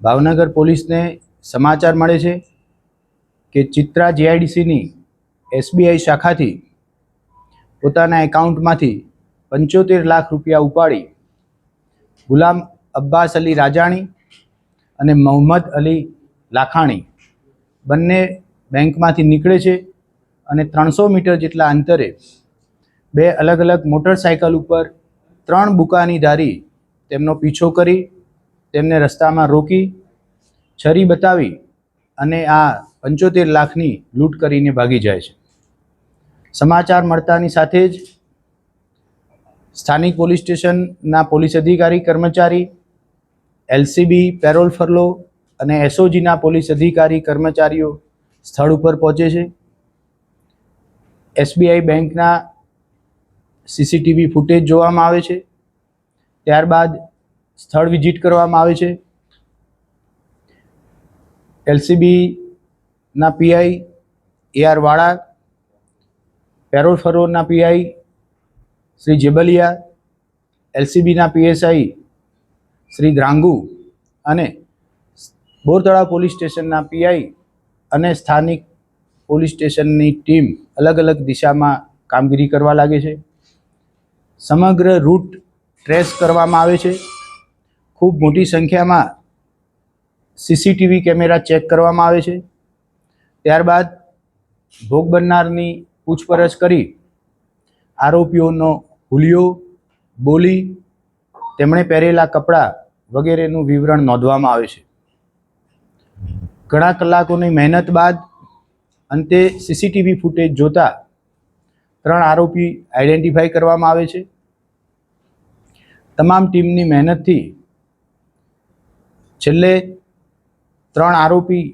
ભાવનગર પોલીસને સમાચાર મળે છે કે ચિત્રા જીઆઈડીસીની એસબીઆઈ શાખાથી પોતાના એકાઉન્ટમાંથી પંચોતેર લાખ રૂપિયા ઉપાડી ગુલામ અબ્બાસ અલી રાજાણી અને મોહમ્મદ અલી લાખાણી બંને બેંકમાંથી નીકળે છે અને ત્રણસો મીટર જેટલા અંતરે બે અલગ અલગ મોટરસાયકલ ઉપર ત્રણ બુકાની ધારી તેમનો પીછો કરી તેમને રસ્તામાં રોકી છરી બતાવી અને આ પંચોતેર લાખની લૂંટ કરીને ભાગી જાય છે. સમાચાર મળતાની સાથે જ સ્થાનિક પોલીસ સ્ટેશનના પોલીસ અધિકારી, કર્મચારી, એલસીબી, પેરોલ ફરલો અને એસઓજીના પોલીસ અધિકારી, કર્મચારીઓ સ્થળ ઉપર પહોંચે છે. એસબીઆઈ બેંકના સીસીટીવી ફૂટેજ જોવામાં આવે છે. ત્યારબાદ સ્થળ વિઝિટ કરવામાં આવે છે. એલસીબીના PI A R Vala, parole ફરોના PI Shri Jebaliya એલસીબીના પીએસઆઈ શ્રી દ્રાંગુ અને બોરતળા પોલીસ સ્ટેશનના પીઆઈ અને સ્થાનિક પોલીસ સ્ટેશનની ટીમ અલગ અલગ દિશામાં કામગીરી કરવા લાગે છે. સમગ્ર રૂટ ટ્રેસ કરવામાં આવે છે. ખૂબ મોટી સંખ્યામાં સીસીટીવી કેમેરા ચેક કરવામાં આવે છે. ત્યારબાદ ભોગ બનનારની પૂછપરછ કરી, આરોપીઓનો હુલિયો, બોલી, તેમણે પહેરેલા કપડાં વગેરેનું વિવરણ નોંધવામાં આવે છે. ઘણા કલાકોની મહેનત બાદ અંતે સીસીટીવી ફૂટેજ જોતા ત્રણ આરોપી આઈડેન્ટિફાઈ કરવામાં આવે છે. તમામ ટીમની મહેનતથી છેલ્લે ત્રણ આરોપી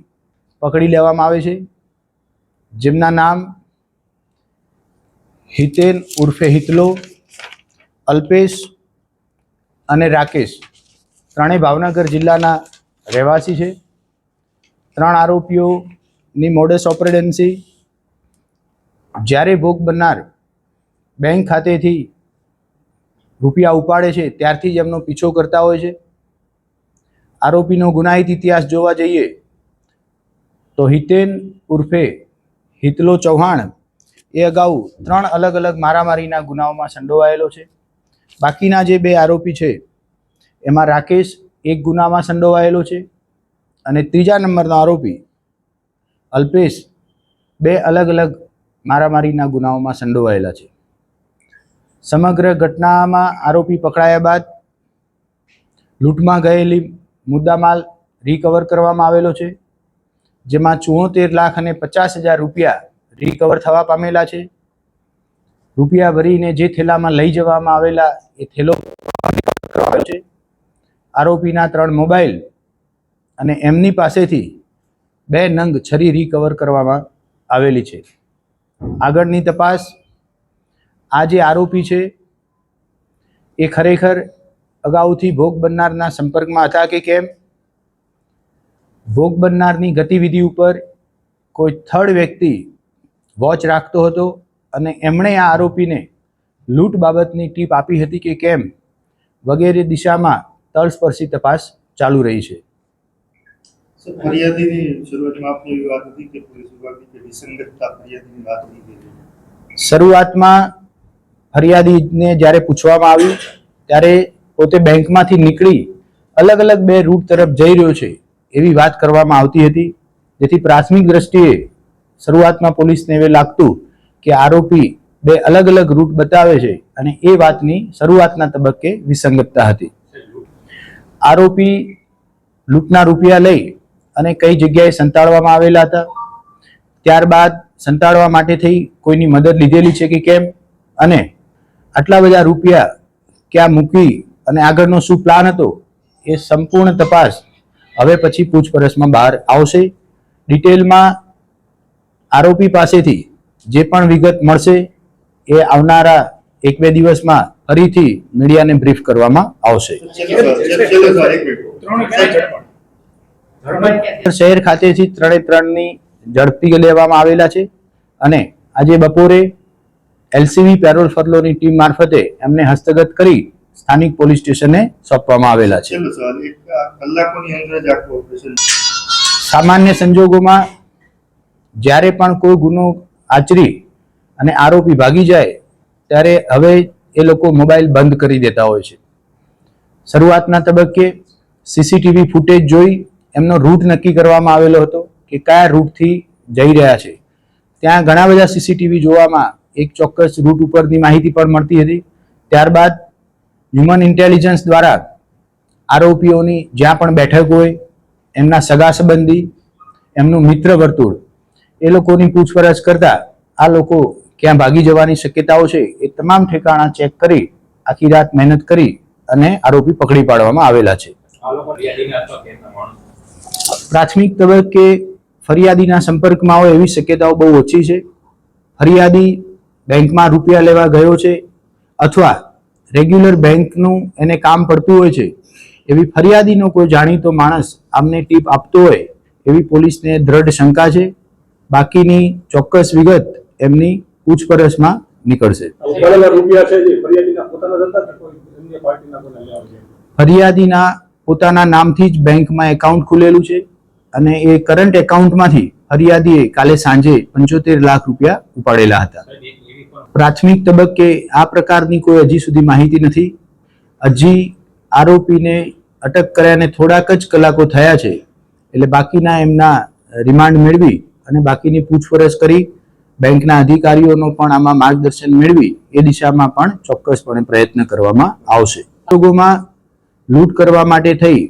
પકડી લેવામાં આવે છે. જેમના નામ હિતેન ઉર્ફે હિતલો, અલ્પેશ અને રાકેશ. ત્રણેય ભાવનગર જિલ્લાના રહેવાસી છે. ત્રણ આરોપીઓની મોડસ ઓપરેડન્સી જ્યારે ભોગ બનનાર બેંક ખાતેથી રૂપિયા ઉપાડે છે, ત્યારથી જ એમનો પીછો કરતા હોય છે. આરોપીનો ગુનાહિત ઇતિહાસ જોવા જઈએ, તો હિતેન ઉર્ફે હિતલો ચૌહાણ એ અગાઉ ત્રણ અલગ અલગ મારામારીના ગુનાઓમાં સંડોવાયેલો છે. બાકીના જે બે આરોપી છે, એમાં રાકેશ એક ગુનામાં સંડોવાયેલો છે અને ત્રીજા નંબરનો આરોપી અલ્પેશ બે અલગ અલગ મારામારીના ગુનાઓમાં સંડોવાયેલા છે. સમગ્ર ઘટનામાં આરોપી પકડાયા બાદ લૂંટમાં ગયેલી મુદ્દામાલ રિકવર કરવામાં આવેલો છે, જેમાં ચુંવોતેર લાખ અને પચાસ હજાર રૂપિયા રિકવર થવા પામેલા છે. રૂપિયા ભરીને જે થેલામાં લઈ જવામાં આવેલા એ થેલો છે. આરોપીના ત્રણ મોબાઈલ અને એમની પાસેથી બે નંગ છરી રિકવર કરવામાં આવેલી છે. આગળની તપાસ, આ જે આરોપી છે, એ ખરેખર અગાઉથી ભોગ બનનારના સંપર્કમાં હતા કે કેમ? ભોગ બનનારની ગતિવિધિ ઉપર કોઈ થર્ડ વ્યક્તિ વોચ રાખતો હતો અને એમણે આ આરોપીને લૂંટ બાબતની ટીપ આપી હતી કે કેમ? વગેરે દિશામાં તળસ્પર્શી તપાસ ચાલુ રહી છે? શરૂઆતમાં ફરિયાદીને જ્યારે પૂછવામાં આવ્યું ત્યારે પોતે બેંકમાંથી નીકળી અલગ અલગ બે રૂટ તરફ જઈ રહ્યો છે એવી વાત કરવામાં આવતી હતી. જેથી પ્રાથમિક દ્રષ્ટિએ શરૂઆતમાં પોલીસને એવું લાગતું કે આરોપી બે અલગ અલગ રૂટ બતાવે છે અને એ વાતની શરૂઆતના તબક્કે વિસંગતતા હતી. આરોપી લૂંટના રૂપિયા લઈ અને કઈ જગ્યાએ સંતાડવામાં આવેલા હતા. ત્યારબાદ સંતાડવા માટે થઈ કોઈની મદદ લીધેલી છે કે કેમ? અને આટલા બધા રૂપિયા ક્યાં મૂકી અને આગળનો શું પ્લાન હતો એ સંપૂર્ણ તપાસ હવે પછી પૂછપરછમાં બહાર આવશે ડિટેલમાં આરોપી પાસેથી જે પણ વિગત મળશે એ આવનારા એક બે દિવસમાં ફરીથી મીડિયાને બ્રીફ કરવામાં આવશે. શહેર ખાતેથી ત્રણે ત્રણની ઝડપી લેવામાં આવેલા છે અને આજે બપોરે એલસીબી પેરોલ ફરલોની ટીમ મારફતે એમને હસ્તગત કરી સ્થાનિક પોલીસ સ્ટેશને સોંપવામાં આવેલા છે. સામાન્ય સંજોગોમાં જ્યારે પણ કોઈ ગુનો આચરી અને આરોપી ભાગી જાય ત્યારે હવે એ લોકો મોબાઈલ બંધ કરી દેતા હોય છે. શરૂઆતના તબક્કે સીસીટીવી ફૂટેજ જોઈ એમનો રૂટ નક્કી કરવામાં આવેલો હતો કે કયા રૂટથી જઈ રહ્યા છે. ત્યાં ઘણા બધા સીસીટીવી જોવામાં એક ચોક્કસ રૂટ ઉપરની માહિતી પણ મળતી હતી. ત્યારબાદ હ્યુમન ઇન્ટેલિજન્સ દ્વારા આરોપીઓની જ્યાં પણ બેઠક હોય એમના સગા સંબંધી એમનું મિત્ર વર્તુળ એ લોકોની પૂછપરછ કરતા આ લોકો ક્યાં ભાગી જવાની શક્યતાઓ છે એ તમામ ઠેકાણા ચેક કરી આખી રાત મહેનત કરી અને આરોપી પકડી પાડવામાં આવેલા છે. પ્રાથમિક તબક્કે ફરિયાદીના સંપર્કમાં હોય એવી શક્યતાઓ બહુ ઓછી છે. ફરિયાદી બેંકમાં રૂપિયા લેવા ગયો છે અથવા રેગ્યુલર બેંકનું એને કામ પડતું હોય છે એવી ફરિયાદીનો કોઈ જાણીતો માણસ આમને ટીપ આપતો હોય એવી પોલીસને દ્રઢ શંકા છે બાકીની ચોક્કસ વિગત એમની પૂછપરછમાં નીકળશે. ફરિયાદીના પોતાના નામથી જ બેંકમાં એકાઉન્ટ ખુલેલું છે અને એ કરંટ એકાઉન્ટમાંથી ફરિયાદીએ કાલે સાંજે પંચોતેર લાખ રૂપિયા ઉપાડેલા હતા. પ્રાથમિક તબક્કે આ પ્રકારની કોઈ હજી સુધી માહિતી નથી. હજી આરોપીને અટક કર્યાને થોડાક જ કલાકો થયા છે, એટલે બાકીના એમના રિમાન્ડ મેળવી અને બાકીની પૂછપરછ કરી બેંકના અધિકારીઓનો પણ આમાં માર્ગદર્શન મેળવી, એ દિશામાં પણ ચોક્કસપણે પ્રયત્ન કરવામાં આવશે. લોકોમાં લૂંટ કરવા માટે થઈ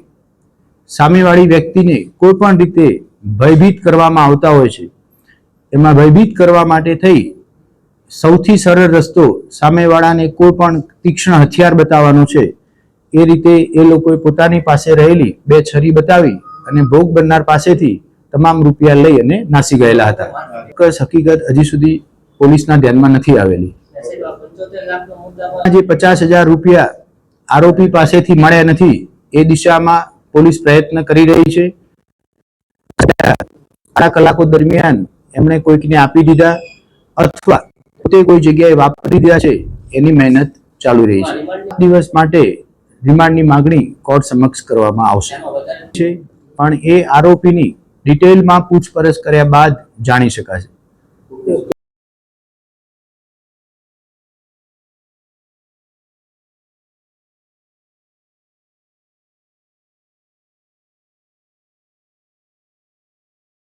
સામેવાળી વ્યક્તિને કોઈ પણ રીતે ભયભીત કરવામાં આવતા હોય છે. એમાં ભયભીત કરવા માટે થઈ સૌથી સરળ રસ્તો સામેવાળાને કોઈ પણ તીક્ષ્ણ હથિયાર બતાવવાનો છે. એ રીતે એ લોકોએ પોતાની પાસે રહેલી બે છરી બતાવી અને ભોગ બનનાર પાસેથી તમામ રૂપિયા લઈ અને નાસી ગયેલા હતા. ચોક્કસ હકીકત હજી સુધી પોલીસના ધ્યાનમાં નથી આવેલી. જે પચાસ હજાર રૂપિયા આરોપી પાસેથી મળ્યા નથી. એ દિશામાં પોલીસ પ્રયત્ન કરી રહી છે. આ કલાકો દરમિયાન એમણે કોઈકને આપી દીધા અથવા પોતે કોઈ જગ્યાએ વાપરી દીધા છે, એની મહેનત ચાલુ રહી છે. દિવસ માટે રિમાન્ડની માગણી કોર્ટ સમક્ષ કરવામાં આવશે. છે, પણ એ આરોપીની ડિટેલમાં પૂછપરછ કર્યા બાદ જાણી શકાશે.